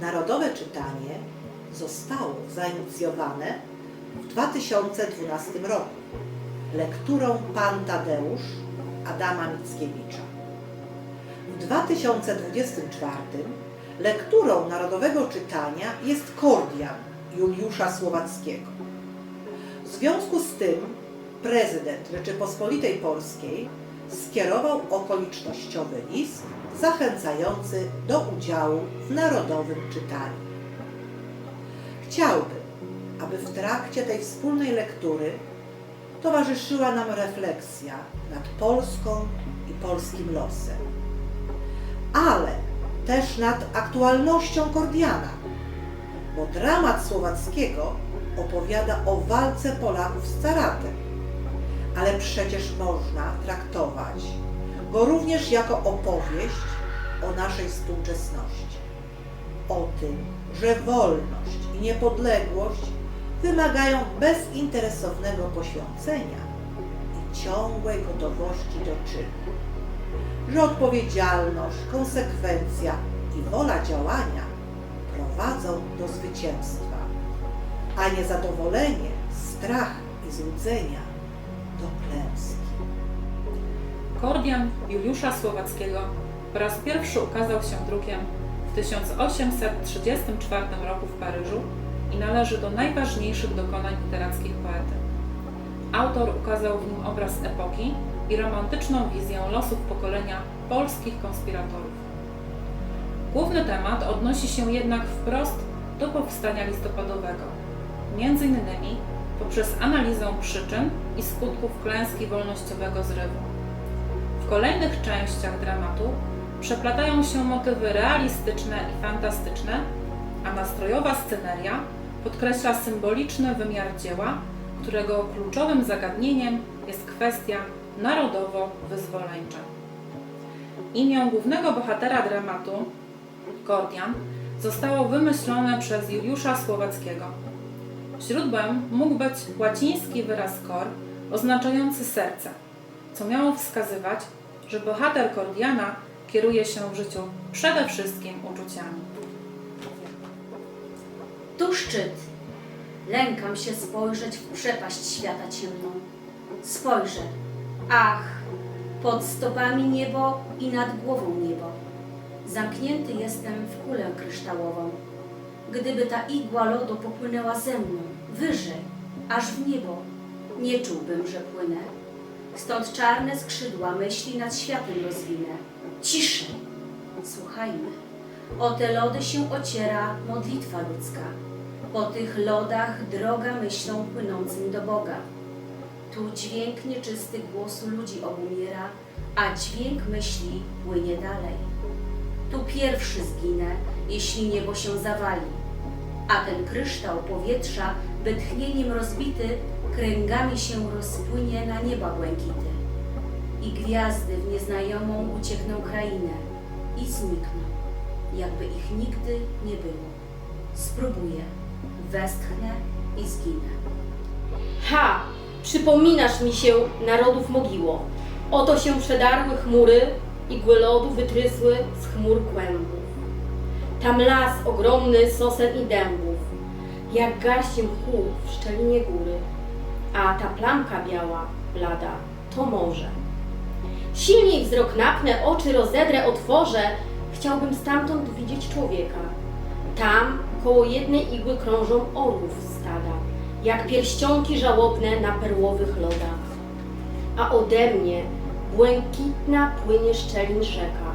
Narodowe czytanie zostało zainicjowane w 2012 roku lekturą Pan Tadeusz Adama Mickiewicza. W 2024 lekturą narodowego czytania jest Kordian Juliusza Słowackiego. W związku z tym prezydent Rzeczypospolitej Polskiej skierował okolicznościowy list zachęcający do udziału w narodowym czytaniu. Chciałbym, aby w trakcie tej wspólnej lektury towarzyszyła nam refleksja nad Polską i polskim losem, ale też nad aktualnością Kordiana, bo dramat Słowackiego opowiada o walce Polaków z caratem, ale przecież można traktować go również jako opowieść o naszej współczesności, o tym, że wolność i niepodległość wymagają bezinteresownego poświęcenia i ciągłej gotowości do czynu, że odpowiedzialność, konsekwencja i wola działania prowadzą do zwycięstwa, a niezadowolenie, strach i złudzenia do klęski. Kordian Juliusza Słowackiego po raz pierwszy ukazał się drukiem w 1834 roku w Paryżu i należy do najważniejszych dokonań literackich poety. Autor ukazał w nim obraz epoki i romantyczną wizję losów pokolenia polskich konspiratorów. Główny temat odnosi się jednak wprost do powstania listopadowego, między innymi poprzez analizę przyczyn i skutków klęski wolnościowego zrywu. W kolejnych częściach dramatu przeplatają się motywy realistyczne i fantastyczne, a nastrojowa sceneria podkreśla symboliczny wymiar dzieła, którego kluczowym zagadnieniem jest kwestia narodowo-wyzwoleńcza. Imię głównego bohatera dramatu, Kordian, zostało wymyślone przez Juliusza Słowackiego. Źródłem mógł być łaciński wyraz kor, oznaczający serce, co miało wskazywać, że bohater Kordiana kieruje się w życiu przede wszystkim uczuciami. Tu szczyt. Lękam się spojrzeć w przepaść świata ciemną. Spojrzę. Ach, pod stopami niebo i nad głową niebo. Zamknięty jestem w kulę kryształową. Gdyby ta igła lodu popłynęła ze mną, wyżej, aż w niebo, nie czułbym, że płynę. Stąd czarne skrzydła myśli nad światem rozwinę. Ciszej, słuchajmy. O te lody się ociera modlitwa ludzka. Po tych lodach droga myślą płynącym do Boga. Tu dźwięk nieczysty głosu ludzi obumiera, a dźwięk myśli płynie dalej. Tu pierwszy zginę, jeśli niebo się zawali, a ten kryształ powietrza, by tchnieniem rozbity, kręgami się rozpłynie na nieba błękity. I gwiazdy w nieznajomą uciekną krainę i znikną, jakby ich nigdy nie było. Spróbuję, westchnę i zginę. Ha! Przypominasz mi się narodów mogiło. Oto się przedarły chmury, igły lodu wytrysły z chmur kłębów. Tam las ogromny sosen i dębów, jak garść mchu w szczelinie góry. A ta plamka biała, blada, to morze. Silniej wzrok napnę, oczy rozedrę, otworzę, chciałbym stamtąd widzieć człowieka. Tam koło jednej igły krążą orłów stada, jak pierścionki żałobne na perłowych lodach. A ode mnie błękitna płynie szczelin rzeka,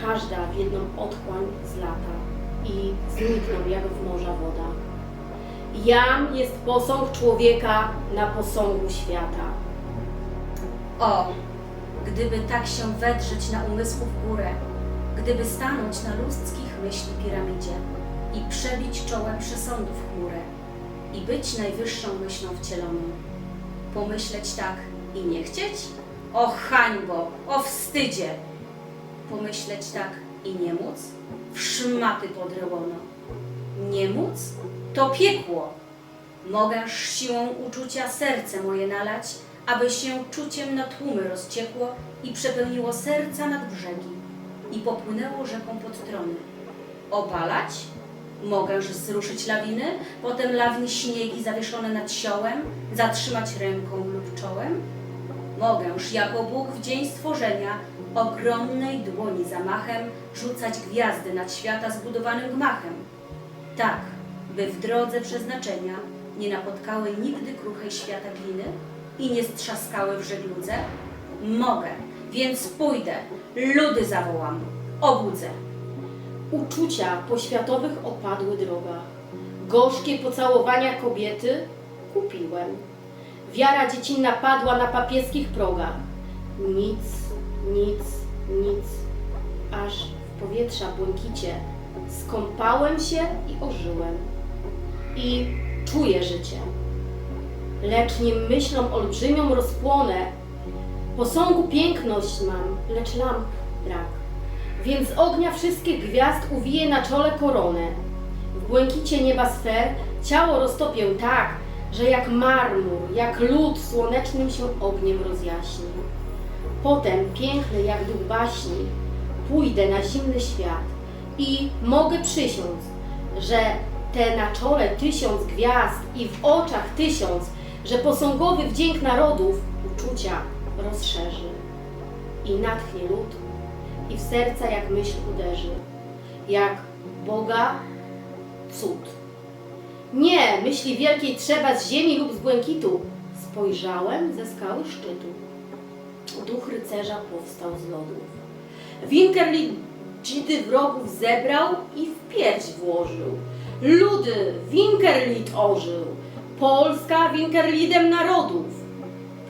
każda w jedną otchłań z lata i znikną jak w morza woda. Jam jest posąg człowieka na posągu świata. O, gdyby tak się wedrzeć na umysłów górę, gdyby stanąć na ludzkich myśli piramidzie i przebić czołem przesądów chmurę i być najwyższą myślą wcieloną. Pomyśleć tak i nie chcieć? O hańbo, o wstydzie! Pomyśleć tak i nie móc? W szmaty podryłono. Nie móc? To piekło! Mogę siłą uczucia serce moje nalać, aby się czuciem na tłumy rozciekło i przepełniło serca nad brzegi i popłynęło rzeką pod trony. Opalać? Mogęż zruszyć lawiny, potem lawni śniegi zawieszone nad siołem, zatrzymać ręką lub czołem? Mogęż jako Bóg w dzień stworzenia ogromnej dłoni zamachem rzucać gwiazdy nad świata zbudowanym gmachem. Tak, by w drodze przeznaczenia nie napotkały nigdy kruchej świata gliny i nie strzaskały w żegludze? Mogę, więc pójdę, ludy zawołam, obudzę. Uczucia poświatowych opadły droga. Gorzkie pocałowania kobiety kupiłem. Wiara dziecinna padła na papieskich progach. Nic, nic, nic. Aż w powietrza błękicie skąpałem się i ożyłem. I czuję życie. Lecz nie myślą olbrzymią rozpłonę. Posągu piękność mam, lecz lamp brak. Więc ognia wszystkich gwiazd uwije na czole koronę. W błękicie nieba sfer ciało roztopię tak, że jak marmur, jak lód słonecznym się ogniem rozjaśni. Potem, piękny jak duch baśni, pójdę na zimny świat i mogę przysiąc, że te na czole tysiąc gwiazd i w oczach tysiąc, że posągowy wdzięk narodów uczucia rozszerzy i natchnie lud i w serca jak myśl uderzy, jak Boga cud. Nie, myśli wielkiej trzeba z ziemi lub z błękitu. Spojrzałem ze skały szczytu. Duch rycerza powstał z lodów. Winkerli dzidy wrogów zebrał i w pierś włożył. Ludy, Winkerlid ożył. Polska Winkerlidem narodów.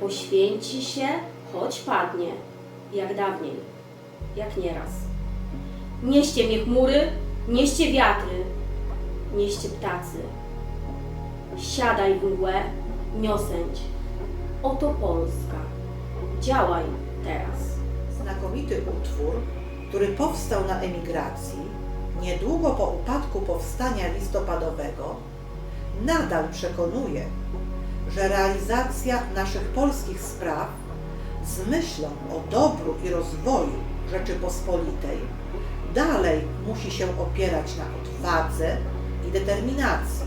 Poświęci się, choć padnie, jak dawniej jak nieraz. Nieście mnie chmury, nieście wiatry, nieście ptacy. Siadaj w mgłę, niosęć. Oto Polska. Działaj teraz. Znakomity utwór, który powstał na emigracji niedługo po upadku powstania listopadowego, nadal przekonuje, że realizacja naszych polskich spraw z myślą o dobru i rozwoju Rzeczypospolitej dalej musi się opierać na odwadze i determinacji,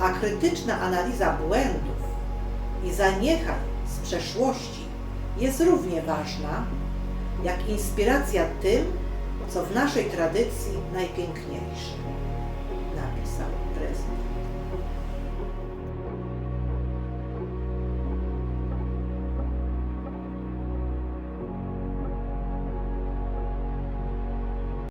a krytyczna analiza błędów i zaniechań z przeszłości jest równie ważna, jak inspiracja tym, co w naszej tradycji najpiękniejsze, napisał prezydent.